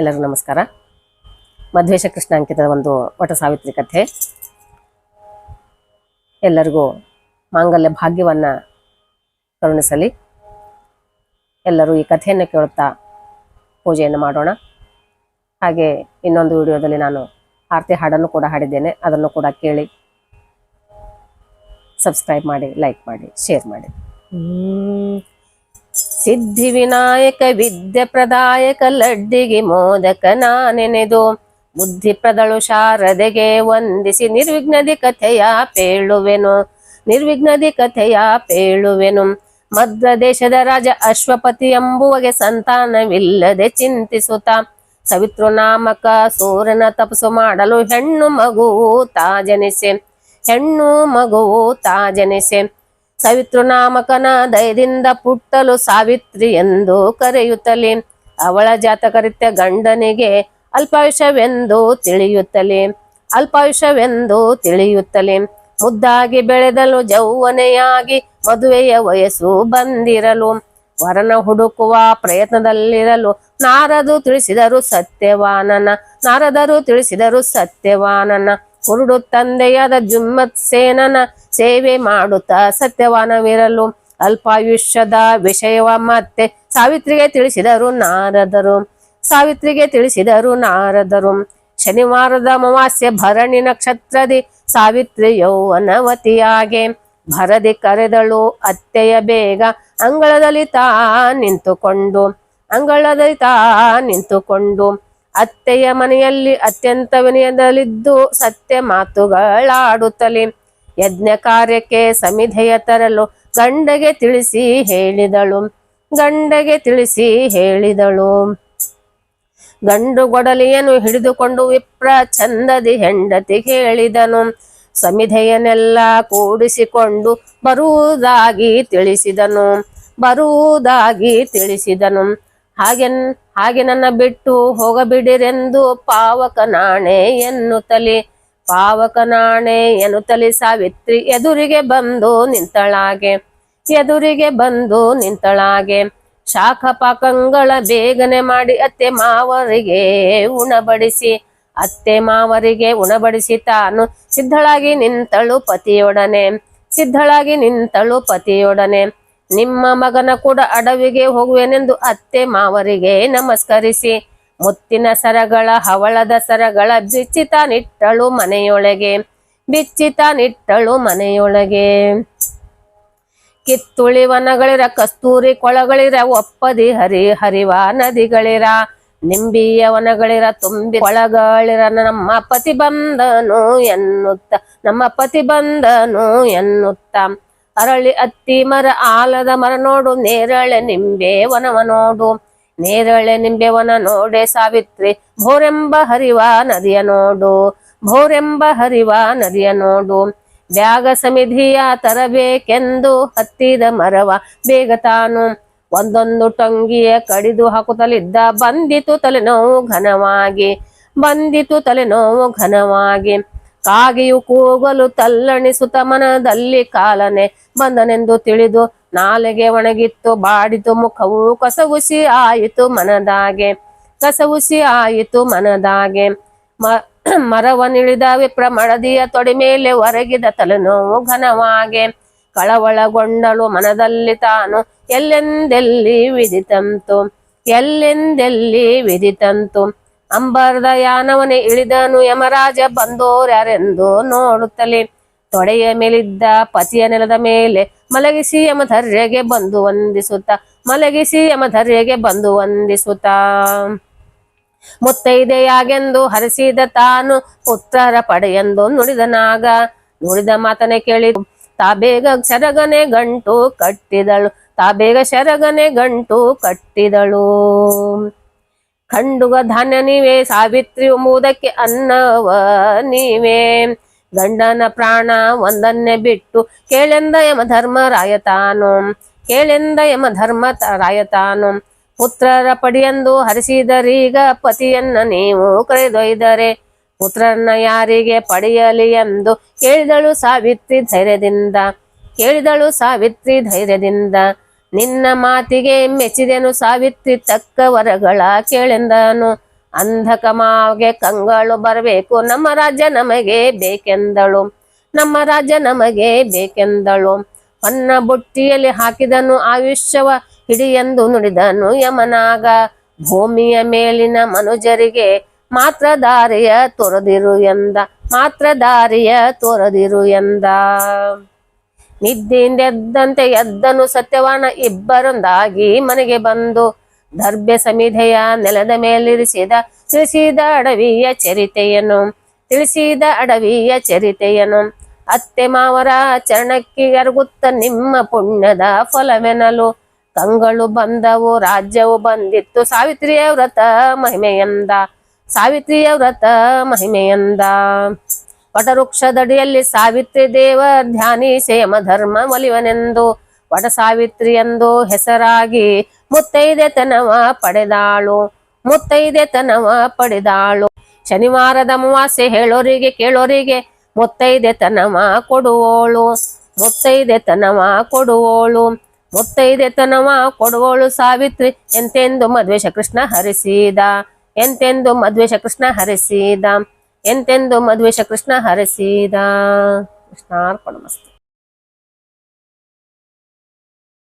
ಎಲ್ಲರಿಗೂ ನಮಸ್ಕಾರ. ಮಧ್ವೇಶ ಕೃಷ್ಣ ಅಂಕಿತದ ಒಂದು ವಟ ಸಾವಿತ್ರಿ ಕಥೆ. ಎಲ್ಲರಿಗೂ ಮಾಂಗಲ್ಯ ಭಾಗ್ಯವನ್ನ ಕರುಣಿಸಲಿ. ಎಲ್ಲರೂ ಈ ಕಥೆಯನ್ನು ಕೇಳುತ್ತಾ ಪೂಜೆಯನ್ನು ಮಾಡೋಣ. ಹಾಗೆ ಇನ್ನೊಂದು ವಿಡಿಯೋದಲ್ಲಿ ನಾನು ಆರತಿ ಹಾಡನ್ನು ಕೂಡ ಹಾಡಿದ್ದೇನೆ. ಅದನ್ನು ಕೂಡ ಕೇಳಿ ಸಬ್ಸ್ಕ್ರೈಬ್ ಮಾಡಿ ಲೈಕ್ ಮಾಡಿ ಶೇರ್ ಮಾಡಿ. ಸಿದ್ಧಿ ವಿನಾಯಕ, ವಿದ್ಯೆ ಪ್ರದಾಯಕ, ಲಡ್ಡಿಗೆ ಮೋದಕ ನಾನೆನೆದು. ಬುದ್ಧಿ ಪ್ರದಳು ಶಾರದೆಗೆ ವಂದಿಸಿ ನಿರ್ವಿಘ್ನದಿ ಕಥೆಯ ಪೇಳುವೆನು. ನಿರ್ವಿಘ್ನದಿ ಕಥೆಯ ಪೇಳುವೆನು. ಮದ್ರ ದೇಶದ ರಾಜ ಅಶ್ವಪತಿ ಎಂಬುವಗೆ ಸಂತಾನವಿಲ್ಲದೆ ಚಿಂತಿಸುತ್ತ. ಸವಿತೃ ನಾಮಕ ಸೂರನ ತಪಸ್ಸು ಮಾಡಲು ಹೆಣ್ಣು ಮಗುವು ತಾ ಜನಿಸೆ ಹೆಣ್ಣು ಮಗುವು ತಾ ಜನಿಸೆ ಸವಿತೃ ನಾಮಕನ ದಯದಿಂದ ಪುಟ್ಟಲು ಸಾವಿತ್ರಿ ಎಂದು ಕರೆಯುತ್ತಲೇ ಅವಳ ಜಾತಕರಿತ್ಯ ಗಂಡನಿಗೆ ಅಲ್ಪಾಯುಷವೆಂದು ತಿಳಿಯುತ್ತಲೇ ಅಲ್ಪಾಯುಷವೆಂದು ತಿಳಿಯುತ್ತಲೇ ಮುದ್ದಾಗಿ ಬೆಳೆದಲು ಜೌವನೆಯಾಗಿ ಮದುವೆಯ ವಯಸ್ಸು ಬಂದಿರಲು ವರನ ಹುಡುಕುವ ಪ್ರಯತ್ನದಲ್ಲಿರಲು ನಾರದು ತಿಳಿಸಿದರು ಸತ್ಯವಾನನ ನಾರದರು ತಿಳಿಸಿದರು ಸತ್ಯವಾನನ ಕುರುಡು ತಂದೆಯಾದ ಜುಮ್ಮತ್ ಸೇನನ ಸೇವೆ ಮಾಡುತ್ತಾ ಸತ್ಯವಾನವಿರಲು ಅಲ್ಪಾಯುಷ್ಯದ ವಿಷಯವ ಮತ್ತೆ ಸಾವಿತ್ರಿಗೆ ತಿಳಿಸಿದರು ನಾರದರು. ಸಾವಿತ್ರಿಗೆ ತಿಳಿಸಿದರು ನಾರದರು. ಶನಿವಾರದ ಅಮಾವಾಸ್ಯೆ ಭರಣಿ ನಕ್ಷತ್ರದಿ ಸಾವಿತ್ರಿ ಯೌವನವತಿಯಾಗೆ. ಭರದಿ ಕರೆದಳು ಅತ್ತೆಯ ಬೇಗ ಅಂಗಳದಲ್ಲಿ ತಾ ನಿಂತುಕೊಂಡು ಅಂಗಳದಲ್ಲಿ ತಾ ನಿಂತುಕೊಂಡು ಅತ್ತೆಯ ಮನೆಯಲ್ಲಿ ಅತ್ಯಂತ ವಿನಯದಲ್ಲಿದ್ದು ಸತ್ಯ ಮಾತುಗಳಾಡುತ್ತಲೇ ಯಜ್ಞ ಕಾರ್ಯಕ್ಕೆ ಸಮಿಧೆಯ ತರಲು ಗಂಡಗೆ ತಿಳಿಸಿ ಹೇಳಿದಳು. ಗಂಡಗೆ ತಿಳಿಸಿ ಹೇಳಿದಳು. ಗಂಡು ಗೊಡಲಿಯನ್ನು ಹಿಡಿದುಕೊಂಡು ವಿಪ್ರ ಚಂದದಿ ಹೆಂಡತಿ ಹೇಳಿದನು. ಸಮಿಧೆಯನ್ನೆಲ್ಲ ಕೂಡಿಸಿಕೊಂಡು ಬರುವುದಾಗಿ ತಿಳಿಸಿದನು. ಬರುವುದಾಗಿ ತಿಳಿಸಿದನು. ಹಾಗೆ ಹಾಗೆ ನನ್ನ ಬಿಟ್ಟು ಹೋಗಬಿಡಿರೆಂದು ಪಾವಕ ನಾಣೆ ತಲೆ ಪಾವಕ ನಾಣೆ ತಲೆ ಸಾವಿತ್ರಿ ಎದುರಿಗೆ ಬಂದು ನಿಂತಳಾಗೆ. ಎದುರಿಗೆ ಬಂದು ನಿಂತಳಾಗೆ. ಶಾಖ ಪಾಕಂಗಳ ಬೇಗನೆ ಮಾಡಿ ಅತ್ತೆ ಮಾವರಿಗೆ ಉಣಬಡಿಸಿ. ಅತ್ತೆ ಮಾವರಿಗೆ ಉಣಬಡಿಸಿ ತಾನು ಸಿದ್ಧಳಾಗಿ ನಿಂತಳು ಪತಿಯೊಡನೆ. ಸಿದ್ಧಳಾಗಿ ನಿಂತಳು ಪತಿಯೊಡನೆ. ನಿಮ್ಮ ಮಗನ ಕೂಡ ಅಡವಿಗೆ ಹೋಗುವೆನೆಂದು ಅತ್ತೆ ಮಾವರಿಗೆ ನಮಸ್ಕರಿಸಿ. ಮುತ್ತಿನ ಸರಗಳ, ಹವಳದ ಸರಗಳ ಬಿಚ್ಚಿತ ನಿಟ್ಟಳು ಮನೆಯೊಳಗೆ, ಬಿಚ್ಚಿತ ನಿಟ್ಟಳು ಮನೆಯೊಳಗೆ. ಕಿತ್ತುಳಿ ವನಗಳಿರ, ಕಸ್ತೂರಿ ಕೊಳಗಳಿರ, ಒಪ್ಪದಿ ಹರಿ, ಹರಿವ ನದಿಗಳಿರ, ನಿಂಬಿಯ ವನಗಳಿರ, ತುಂಬಿ ಕೊಳಗಳಿರ, ನಮ್ಮ ಪತಿ ಬಂದನು ಎನ್ನುತ್ತ, ನಮ್ಮ ಪತಿ ಬಂದನು ಎನ್ನುತ್ತ. ಅರಳಿ ಅತ್ತಿ ಮರ ಆಲದ ಮರ ನೋಡು, ನೇರಳೆ ನಿಂಬೆ ವನವ ನೋಡು. ನೇರಳೆ ನಿಂಬೆವನ ನೋಡೆ ಸಾವಿತ್ರಿ, ಭೋರೆಂಬ ಹರಿವ ನದಿಯ ನೋಡು. ಭೋರೆಂಬ ಹರಿವ ನದಿಯ ನೋಡು. ಬ್ಯಾಗ ಸಮಿಧಿಯ ತರಬೇಕೆಂದು ಹತ್ತಿದ ಮರವ ಬೇಗ ತಾನು. ಒಂದೊಂದು ಟೊಂಗಿಯ ಕಡಿದು ಹಾಕುತ್ತಲಿದ್ದ ಬಂದಿತು ತಲೆನೋವು ಘನವಾಗಿ, ಬಂದಿತು ತಲೆನೋವು ಘನವಾಗಿ. ಕಾಗೆಯು ಕೂಗಲು ತಲ್ಲಣಿಸುತ್ತ ಮನದಲ್ಲಿ ಕಾಲನೆ ಬಂದನೆಂದು ತಿಳಿದು ನಾಲೆಗೆ ಒಣಗಿತ್ತು ಬಾಡಿತು ಮುಖವು ಕಸಗುಸಿ ಆಯಿತು ಮನದಾಗೆ. ಕಸಗುಸಿ ಆಯಿತು ಮನದಾಗೆ. ಮ ಮರವನಿಳಿದ ವಿಪ್ರ ಮಡದಿಯ ತೊಡೆ ಮೇಲೆ ಒರಗಿದ ತಲೆನೋವು ಘನವಾಗೆ. ಕಳವಳಗೊಂಡಳು ಮನದಲ್ಲಿ ತಾನು ಎಲ್ಲೆಂದೆಲ್ಲಿ ವಿದಿತಂತು ಎಲ್ಲೆಂದೆಲ್ಲಿ ವಿದಿತಂತು ಅಂಬರದ ಯಾನವನೇ ಇಳಿದನು ಯಮರಾಜ ಬಂದೋರ್ಯಾರೆಂದು ನೋಡುತ್ತಲೇ. ತೊಡೆಯ ಮೇಲಿದ್ದ ಪತಿಯ ನೆಲದ ಮೇಲೆ ಮಲಗಿಸಿ ಯಮಧರ್ಯಗೆ ಬಂದು ವಂದಿಸುತ್ತ, ಮಲಗಿಸಿ ಯಮಧರ್ಯಗೆ ಬಂದು ವಂದಿಸುತ್ತ. ಮುತ್ತೈದೆಯಾಗೆಂದು ಹರಿಸಿದ ತಾನು ಪುತ್ರರ ಪಡೆಯೆಂದು ನುಡಿದನಾಗ ನುಡಿದ ಮಾತನೆ ಕೇಳಿ, ತಾ ಬೇಗ ಶರಗನೆ ಗಂಟು ಕಟ್ಟಿದಳು, ತಾ ಬೇಗ ಶರಗನೆ ಗಂಟು ಕಟ್ಟಿದಳು. ಖಂಡುಗ ಧಾನ್ಯ ನೀವೇ ಸಾವಿತ್ರಿ ಎಂಬುದಕ್ಕೆ ಅನ್ನವ ನೀವೇ ಗಂಡನ ಪ್ರಾಣ ಒಂದನ್ನೇ ಬಿಟ್ಟು ಕೇಳೆಂದ ಯಮ ಧರ್ಮ ರಾಯತಾನು, ಕೇಳೆಂದ ಯಮ ಧರ್ಮ ರಾಯತಾನು. ಪುತ್ರರ ಪಡಿಯೆಂದು ಹರಿಸಿದರೀಗ ಪತಿಯನ್ನ ನೀವು ಕರೆದೊಯ್ದರೆ, ಪುತ್ರನ್ನ ಯಾರಿಗೆ ಪಡೆಯಲಿ ಎಂದು ಕೇಳಿದಳು ಸಾವಿತ್ರಿ ಧೈರ್ಯದಿಂದ. ಕೇಳಿದಳು ಸಾವಿತ್ರಿ ಧೈರ್ಯದಿಂದ. ನಿನ್ನ ಮಾತಿಗೆ ಮೆಚ್ಚಿದೆನು ಸಾವಿತ್ರಿ, ತಕ್ಕ ವರಗಳ ಕೇಳೆಂದನು. ಅಂಧಕಮಾಗೆ ಕಂಗಳು ಬರಬೇಕು, ನಮ್ಮ ರಾಜ್ಯ ನಮಗೆ ಬೇಕೆಂದಳು. ನಮ್ಮ ರಾಜ್ಯ ನಮಗೆ ಬೇಕೆಂದಳು. ಹೊನ್ನ ಬುಟ್ಟಿಯಲ್ಲಿ ಹಾಕಿದನು, ಆಯುಷ್ಯವ ಹಿಡಿಯೆಂದು ನುಡಿದನು ಯಮನಾಗ. ಭೂಮಿಯ ಮೇಲಿನ ಮನುಜರಿಗೆ ಮಾತ್ರ ದಾರಿಯ ತೊರೆದಿರು ಎಂದ, ಮಾತ್ರ ದಾರಿಯ ತೊರೆದಿರು ಎಂದ. ನಿದ್ದೆಯಿಂದ ಎದ್ದಂತೆ ಎದ್ದನು ಸತ್ಯವಾನ ಇಬ್ಬರೊಂದಾಗಿ ಮನೆಗೆ ಬಂದು ದರ್ಭೆ ಸಮಿಧೆಯ ನೆಲದ ಮೇಲಿರಿಸಿದ ತಿಳಿಸಿದ ಅಡವಿಯ ಚರಿತೆಯನ್ನು, ತಿಳಿಸಿದ ಅಡವಿಯ ಚರಿತೆಯನ್ನು, ಅತ್ತೆ ಮಾವರ ಚರಣಕ್ಕೆ ಎರಗುತ್ತ ನಿಮ್ಮ ಪುಣ್ಯದ ಫಲವೆನಲು ಕಂಗಳು ಬಂದವು, ರಾಜ್ಯವು ಬಂದಿತ್ತು. ಸಾವಿತ್ರಿಯ ವ್ರತ ಮಹಿಮೆಯಂದ, ಸಾವಿತ್ರಿಯ ವ್ರತ ಮಹಿಮೆಯಂದ. ವಟವೃಕ್ಷದಡಿಯಲ್ಲಿ ಸಾವಿತ್ರಿ ದೇವ ಧ್ಯಾನಿ ಸೇಮ ಧರ್ಮ ಒಲಿವನೆಂದು ವಟ ಸಾವಿತ್ರಿ ಎಂದು ಹೆಸರಾಗಿ ಮುತ್ತೈದೆತನವ ಪಡೆದಾಳು ಮುತ್ತೈದೆತನವ ಪಡೆದಾಳು. ಶನಿವಾರದ ಅಮಾವಾಸ್ಯೆ ಹೇಳೋರಿಗೆ ಕೇಳೋರಿಗೆ ಮುತ್ತೈದೆತನವ ಕೊಡುವೋಳು ಮುತ್ತೈದೆತನವ ಕೊಡುವೋಳು ಮುತ್ತೈದೆತನವ ಕೊಡುವೋಳು ಸಾವಿತ್ರಿ ಎಂತೆಂದು ಮದ್ವೇಷ ಕೃಷ್ಣ ಹರಿಸಿದ, ಎಂತೆಂದು ಮದ್ವೇಷ ಕೃಷ್ಣ ಹರಿಸಿದ. ಎಂತೆಂದು ಮಧುವೇಶ ಕೃಷ್ಣ ಹರಿಸಿದ. ಕೃಷ್ಣಾರ್ಪಣ ಮಸ್ತು.